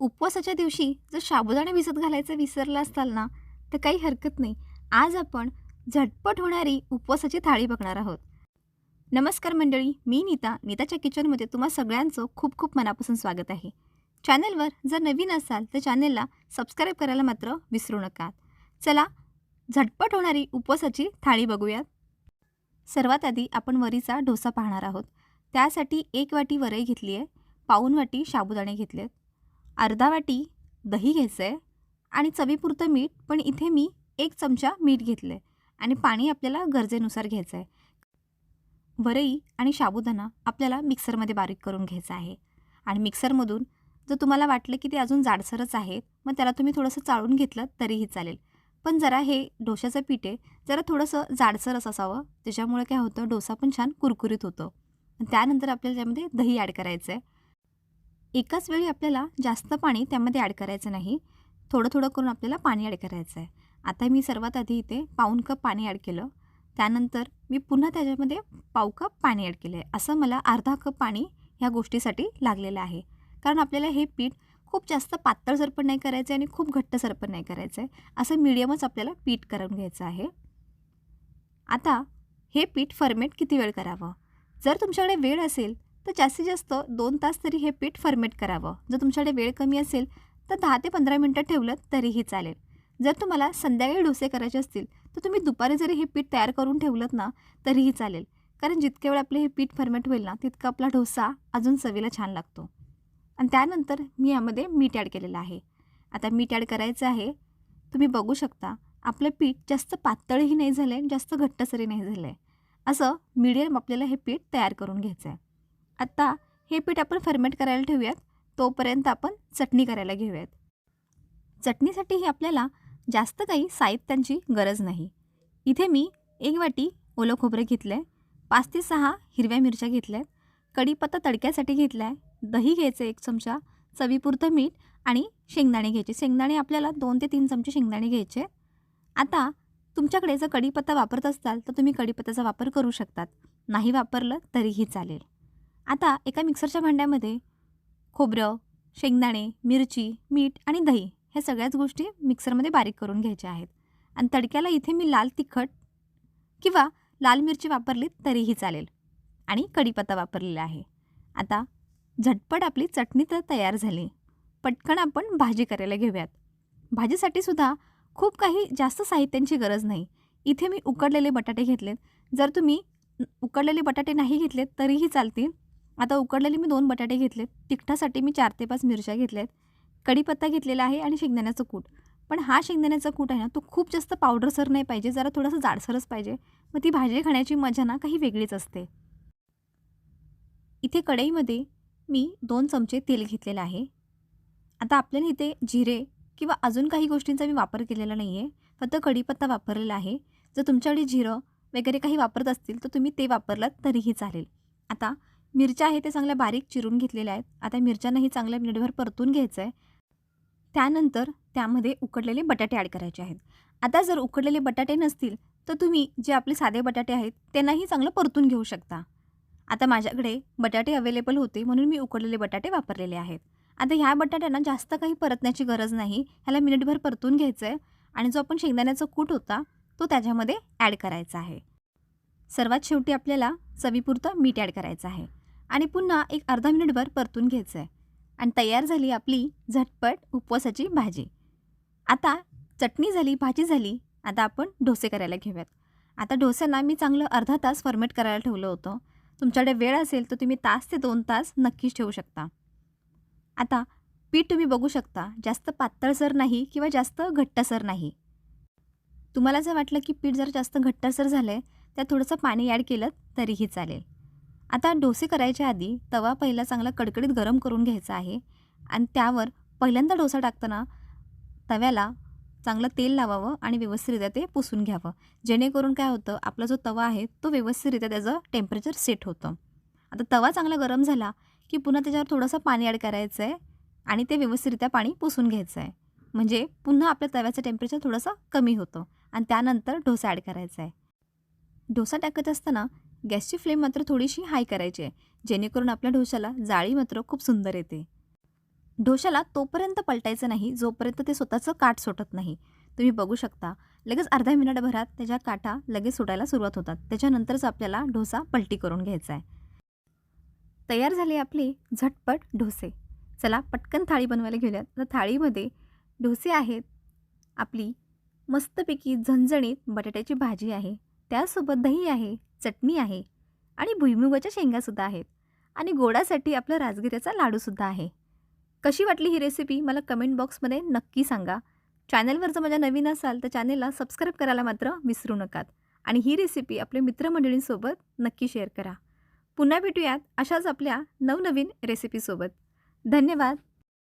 उपवासाच्या दिवशी जर साबुदाणा भिजत घालायचं विसरला असताल ना तर काही हरकत नाही. आज आपण झटपट होणारी उपवासाची थाळी बघणार आहोत. नमस्कार मंडळी मी नीता. नीताच्या किचनमध्ये तुम्हा सगळ्यांचं खूप खूप मनापासून स्वागत आहे. चॅनलवर जर नवीन असाल तर चॅनलला सबस्क्राईब करायला मात्र विसरू नका. चला झटपट होणारी उपवासाची थाळी बघूयात. सर्वात आधी आपण वरीचा डोसा पाहणार आहोत. त्यासाठी एक वाटी वरई घेतली आहे पाऊन वाटी साबुदाणे घेतले आहेत अर्धा वाटी दही घ्यायचं आहे आणि चवीपुरतं मीठ पण इथे मी एक चमचा मीठ घेतलं आहे आणि पाणी आपल्याला गरजेनुसार घ्यायचं आहे वरई आणि साबुदाणा आपल्याला मिक्सरमध्ये बारीक करून घ्यायचा आहे. आणि मिक्सरमधून जर तुम्हाला वाटलं की ते अजून जाडसरच आहेत मग त्याला तुम्ही थोडंसं चाळून घेतलं तरीही चालेल. पण जरा हे डोशाचं पीठ आहे जरा थोडंसं जाडसरच असावं त्याच्यामुळे काय होतं डोसा पण छान कुरकुरीत होतो. त्यानंतर आपल्याला त्यामध्ये दही ॲड करायचं आहे एकाच वेळी आपल्याला जास्त पाणी त्यामध्ये ॲड करायचं नाही. थोडं थोडं करून आपल्याला पाणी ॲड करायचं आहे आता मी सर्वात आधी इथे पाऊन कप पाणी ॲड केलं. त्यानंतर मी पुन्हा त्याच्यामध्ये पाव कप पाणी ॲड केलं आहे असं मला अर्धा कप पाणी ह्या गोष्टीसाठी लागलेलं आहे. कारण आपल्याला हे पीठ खूप जास्त पातळसर पण नाही करायचं आहे आणि खूप घट्टसर पण नाही करायचं आहे असं मिडियमच आपल्याला पीठ करून घ्यायचं आहे. आता हे पीठ फर्मेट किती वेळ करावं? जर तुमच्याकडे वेळ असेल तर जास्तीत जास्त दोन तास तरी हे पीठ फर्मेट करावं. जर तुमच्याकडे वेळ कमी असेल तर दहा ते पंधरा मिनटं ठेवलं तरीही चालेल. जर तुम्हाला संध्याकाळी डोसे करायचे असतील तर तुम्ही दुपारी जरी हे पीठ तयार करून ठेवलं ना तरीही चालेल. कारण जितके वेळ आपले हे पीठ फर्मेट होईल ना तितका आपला डोसा अजून चवीला छान लागतो. आणि त्यानंतर मी यामध्ये मीठ ॲड केलेलं आहे. आता मीठ ॲड करायचं आहे. तुम्ही बघू शकता आपलं पीठ जास्त पातळही नाही झालं आहे जास्त घट्टसरी नाही झालं आहे असं मीडियम आपल्याला हे पीठ तयार करून घ्यायचं आहे आत्ता हे पीठ आपण फर्मेट करायला ठेवूयात. तोपर्यंत आपण चटणी करायला घेऊयात. चटणीसाठीही आपल्याला जास्त काही साहित्यांची गरज नाही. इथे मी एक वाटी ओलं खोबरं घेतलं आहे पाच ते सहा हिरव्या मिरच्या घेतल्या आहेत कढीपत्ता तडक्यासाठी घेतला आहे दही घ्यायचं एक चमचा. चवीपुरतं मीठ आणि शेंगदाणे घ्यायचे. शेंगदाणे आपल्याला दोन ते तीन चमचे शेंगदाणे घ्यायचे. आता तुमच्याकडे जर कढीपत्ता वापरत असाल तर तुम्ही कढीपत्त्याचा वापर करू शकतात. नाही वापरलं तरीही चालेल. आता एका मिक्सरच्या भांड्यामध्ये खोबरं शेंगदाणे मिरची मीठ आणि दही ह्या सगळ्याच गोष्टी मिक्सरमध्ये बारीक करून घ्यायच्या आहेत. आणि तडक्याला इथे मी लाल तिखट किंवा लाल मिरची वापरली तरीही चालेल. आणि कढीपत्ता वापरलेला आहे. आता झटपट आपली चटणी तर तयार झाली. पटकन आपण भाजी करायला घेऊयात. भाजीसाठी सुद्धा खूप काही जास्त साहित्यांची गरज नाही. इथे मी उकडलेले बटाटे घेतलेत. जर तुम्ही उकडलेले बटाटे नाही घेतलेत तरीही चालतील. आता उकडलेले मी दोन बटाटे घेतलेत. तिखटासाठी मी चार ते पाच मिरच्या घेतल्या आहेत कढीपत्ता घेतलेला आहे आणि शेंगदाण्याचं कूट. पण हा शेंगदाण्याचा कूट आहे ना तो खूप जास्त पावडरसर नाही पाहिजे जरा थोडासा जाडसरच पाहिजे. मग ती भाजी खाण्याची मजा ना काही वेगळीच असते. इथे कढईमध्ये मी दोन चमचे तेल घेतलेलं आहे. आता आपल्याला इथे जिरे किंवा अजून काही गोष्टींचा मी वापर केलेला नाही आहे फक्त कढीपत्ता वापरलेला आहे. जर तुमच्याकडे जिरं वगैरे काही वापरत असतील तर तुम्ही ते वापरलात तरीही चालेल. आता मिरच्या आहे ते चांगल्या बारीक चिरून घेतलेल्या आहेत. आता मिरच्यांनाही चांगल्या मिनिटभर परतून घ्यायचं आहे त्यानंतर त्यामध्ये उकडलेले बटाटे ॲड करायचे आहेत. आता जर उकडलेले बटाटे नसतील तर तुम्ही जे आपले साधे बटाटे आहेत त्यांनाही चांगलं परतून घेऊ शकता. आता माझ्याकडे बटाटे अवेलेबल होते म्हणून मी उकडलेले बटाटे वापरलेले आहेत. आता ह्या बटाट्यांना जास्त काही परतण्याची गरज नाही. ह्याला मिनिटभर परतून घ्यायचं आहे आणि जो आपण शेंगदाण्याचा कूट होता तो त्याच्यामध्ये ॲड करायचा आहे. सर्वात शेवटी आपल्याला चवीपुरतं मीठ ॲड करायचं आहे. आणि पुन्हा एक अर्धा मिनिटभर परतून घ्यायचं आहे आणि तयार झाली आपली झटपट उपवासाची भाजी. आता चटणी झाली भाजी झाली आता आपण डोसे करायला घेऊयात. आता डोस्यांना मी चांगलं अर्धा तास फर्मेट करायला ठेवलं होतं. तुमच्याकडे वेळ असेल तर तुम्ही तास ते दोन तास नक्कीच ठेवू शकता. आता पीठ तुम्ही बघू शकता जास्त पातळसर नाही किंवा जास्त घट्टसर नाही. तुम्हाला जर वाटलं की पीठ जर जास्त घट्टसर झालं आहे त्यात थोडंसं पाणी ॲड केलं तरीही चालेल. आता डोसे करायच्या आधी तवा पहिला चांगला कडकडीत गरम करून घ्यायचा आहे. आणि त्यावर पहिल्यांदा डोसा टाकताना तव्याला चांगलं तेल लावावं आणि व्यवस्थितरित्या ते पुसून घ्यावं. जेणेकरून काय होतं आपला जो तवा आहे तो व्यवस्थितरित्या त्याचं टेम्परेचर सेट होतं. आता तवा चांगला गरम झाला की पुन्हा त्याच्यावर थोडंसं पाणी ॲड करायचं आहे आणि ते व्यवस्थितरित्या पाणी पुसून घ्यायचं आहे म्हणजे पुन्हा आपल्या तव्याचं टेम्परेचर थोडंसं कमी होतं आणि त्यानंतर डोसा ॲड करायचा आहे डोसा टाकत असताना गॅसची फ्लेम मात्र थोडीशी हाय करायची आहे. जेणेकरून आपल्या डोशाला जाळी मात्र खूप सुंदर येते. ढोशाला तोपर्यंत पलटायचं नाही जोपर्यंत ते स्वतःचं काठ सुटत नाही. तुम्ही बघू शकता लगेच अर्ध्या मिनिटभरात त्याच्या काठा लगेच सुटायला सुरुवात होतात. त्याच्यानंतरच आपल्याला डोसा पलटी करून घ्यायचा आहे. तयार झाले आपले झटपट डोसे. चला पटकन थाळी बनवायला घेऊयात. तर थाळीमध्ये डोसे आहेत. आपली मस्तपैकी झणझणीत बटाट्याची भाजी आहे. त्यासोबत दही आहे चटणी आहे आणि भुईमुगाच्या शेंगासुद्धा आहेत आणि गोडासाठी आपलं राजगिऱ्याचा लाडूसुद्धा आहे. कशी वाटली ही रेसिपी मला कमेंट बॉक्समध्ये नक्की सांगा. चॅनलवर जर माझ्या नवीन असाल तर चॅनेलला सबस्क्राईब करायला मात्र विसरू नकात आणि ही रेसिपी आपल्या मित्रमंडळींसोबत नक्की शेअर करा. पुन्हा भेटूयात अशाच आपल्या नवनवीन रेसिपीसोबत धन्यवाद.